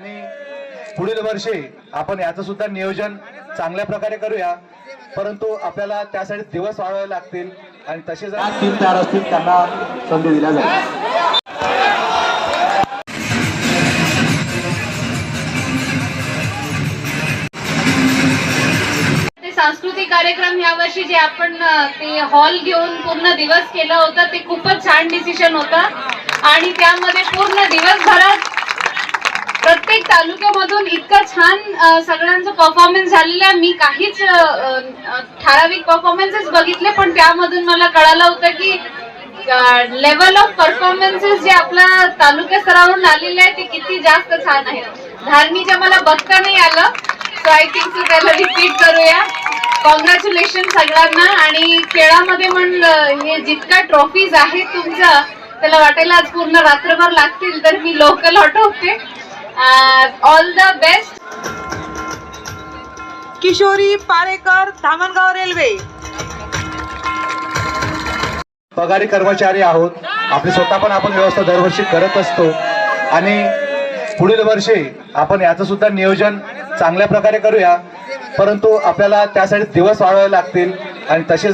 आणि पुढील वर्षी आपण याचं सुद्धा नियोजन चांगल्या प्रकारे करूया. परंतु आपल्याला त्यासाठी दिवस वाढवावे लागतील आणि तसे जर टीम तयार असतील त्यांना संधी दिल्या जाईल. ते सांस्कृतिक कार्यक्रम ह्या वर्षी जे आपण ते हॉल घेऊन पूर्ण दिवस केलं होतं ते खूपच छान डिसिशन होतं. आणि त्यामध्ये पूर्ण प्रत्येक तालुक्यामधून इतकं छान सगळ्यांचं परफॉर्मन्स झालेलं आहे. मी काहीच ठराविक परफॉर्मन्सेस बघितले पण त्यामधून मला कळालं होतं की लेवल ऑफ परफॉर्मन्सेस जे आपल्या तालुक्या स्तरावरून आलेले आहे ते किती जास्त छान आहे धार्मीच्या मला बघता नाही आलं सो आय थिंक सो त्याला रिपीट करूया. कॉंग्रॅच्युलेशन सगळ्यांना. आणि खेळामध्ये म्हणलं हे जितका ट्रॉफीज आहेत तुमच्या त्याला वाटायला आज पूर्ण रात्रभर लागतील तर मी local all the best Kishori Parekar Dhamangaon railway. पगारी कर्मचारी आहोत. आपली स्वतः पण आपण व्यवस्था दरवर्षी करत असतो. आणि पुढील वर्षी आपण याचं सुद्धा नियोजन चांगल्या प्रकारे करूया. परंतु आपल्याला त्यासाठी दिवस वाढवावे लागतील. आणि तसे